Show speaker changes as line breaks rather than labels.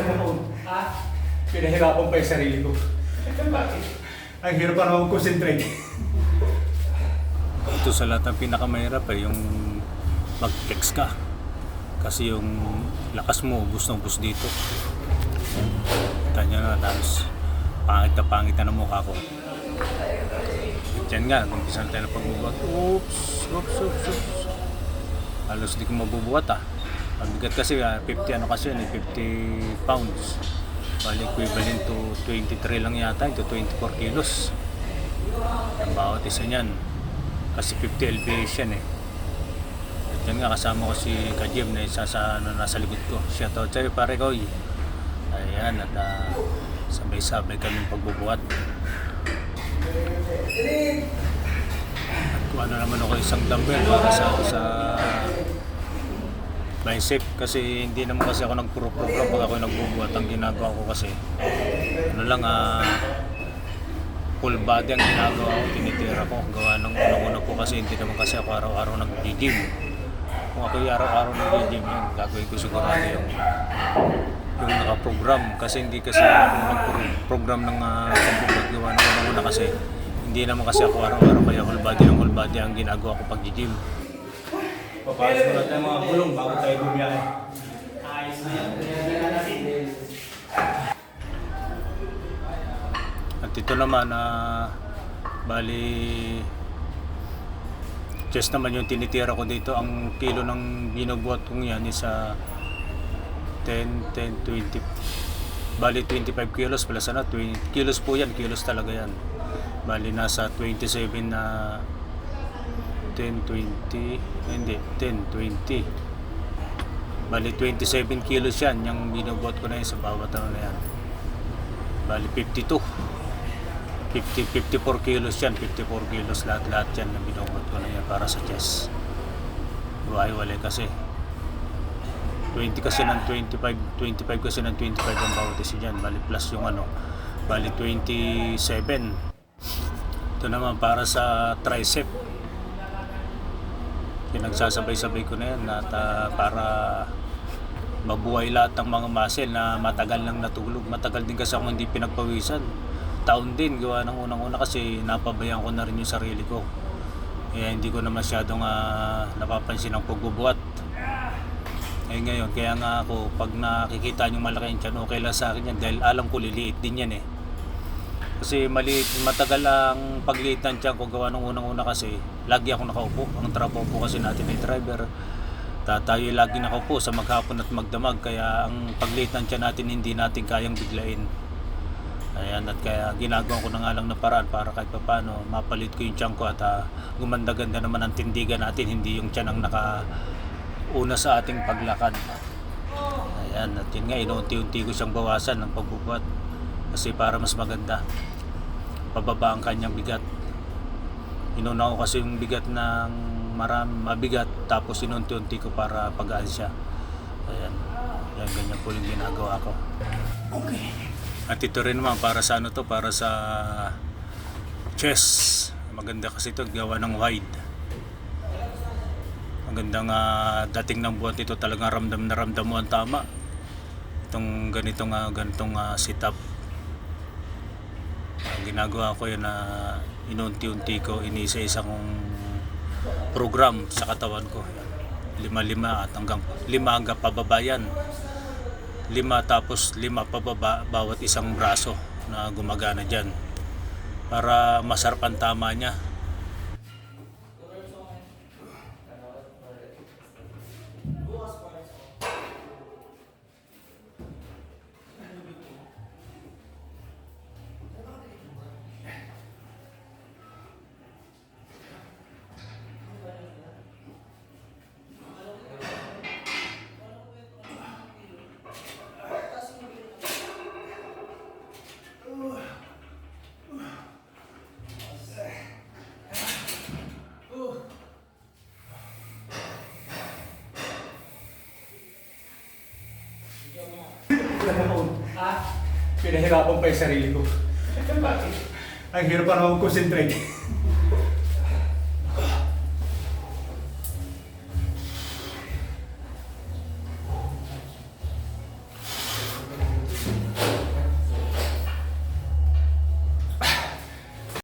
Ha?
Pinahirapan pa yung sarili ko.
Bakit?
Ang hirap pa naman concentrate.
Ito sa lahat ang pinakamahirap eh, yung mag-text ka. Kasi yung lakas mo, ubus na ubus dito. Tanya na, tapos pangit na pangit na ng mukha ko. Diyan nga, umpisa na tayo na pagbubuhat. Oops, oops, oops, oops. Halos di ko mabubuhat ah. Mabigat kasi ah, 50 ano kasi yun eh, 50 pounds. Bali equivalent to 23 lang yata, ito 24 kilos. Ang bawat isa niyan. Kasi 50 lbs yan eh. At yan nga kasama ko si Kajim na isa sa ano, nasa likod ko. Shout out sa'yo pare ko. Ayan at ah, sabay-sabay kami pagbubuhat. At kuha na naman ako isang dumbbell para sa sa bicep kasi hindi naman kasi ako nagpro-program pag ako nagbubuhat ang ginagawa ko kasi ano lang ah full body ang ginagawa ko, tinitira ko. Gawa ng unang-una po kasi hindi naman kasi ako araw-araw nag-gym. Kung ako araw-araw nag-gym yun, gagawin ko sigurado yung yung naka-program kasi hindi kasi ako nag-program ng uh, pagbubuhat gawa ng unang-una kasi hindi naman kasi ako araw-araw kaya full body ng full body ang ginagawa ko pag gym
Papasok na tayo mga gulong bago tayo bumiyahe.
Ayos na natin.
At ito naman na bali chest naman yung tinitira ko dito. Ang kilo ng ginagbuhat kong yan is ah, 10, 10, 20. Bali 25 kilos plus ano, 20 kilos po yan, kilos talaga yan. Bali nasa 27 na 10, 20, hindi, 10, 20. Bali 27 kilos yan, yung binubuhat ko na yun sa bawat ano na yan. Bali 52. 50, 54 kilos yan, 54 kilos lahat-lahat yan na binubuhat ko na yan para sa chest. Iwahiwalay kasi. 20 kasi ng 25, 25 kasi ng 25 ang bawat isa dyan. Bali plus yung ano, bali 27. Ito naman para sa tricep. Pinagsasabay-sabay ko na yan at ah, para mabuhay lahat ng mga muscle na matagal nang natulog. Matagal din kasi ako hindi pinagpawisan. Taon din, gawa ng unang-una kasi napabayaan ko na rin yung sarili ko. Kaya hindi ko na masyadong ah, napapansin ang pagbubuhat. Eh ngayon, kaya nga ako, pag nakikita nyo malaki yung tiyan, okay lang sa akin yan dahil alam ko liliit din yan eh. Kasi maliit, matagal ang pagliit ng tiyan ko gawa nung unang-una kasi lagi ako nakaupo. Ang trabaho po kasi natin ay driver. Ta- Tayo ay lagi nakaupo sa maghapon at magdamag kaya ang pagliit ng tiyan natin hindi natin kayang biglain. Ayan, at kaya ginagawa ko na nga lang na paraan para kahit papano mapalit ko yung tiyan ko at ah, gumanda-ganda naman ang tindigan natin, hindi yung tiyan ang naka una sa ating paglakad. Ayan, at yun nga, inuunti-unti ko siyang bawasan ng pagbubuhat kasi para mas maganda pababa ang kanyang bigat. Inuna ko kasi yung bigat ng marami mabigat tapos inunti-unti ko para pagaan siya. Ayan. Yan ganyan po yung ginagawa ko.
Okay.
at ito rin naman para sa ano to? Para sa chest maganda kasi ito gawa ng wide. Magandang ah, dating ng buhat ito talagang ramdam na ramdam mo ang tama. Itong ganitong ah, ganitong ah, setup. ang ginagawa ko yun na inunti-unti ko inisa-isa kong program sa katawan ko. Lima-lima at hanggang lima hanggang pababa yan. Lima tapos lima pababa bawat isang braso na gumagana dyan. Para masarap ang tama niya
Pinahirapan pa yung sarili ko.
Bakit?
Ang hirap pa naman concentrate.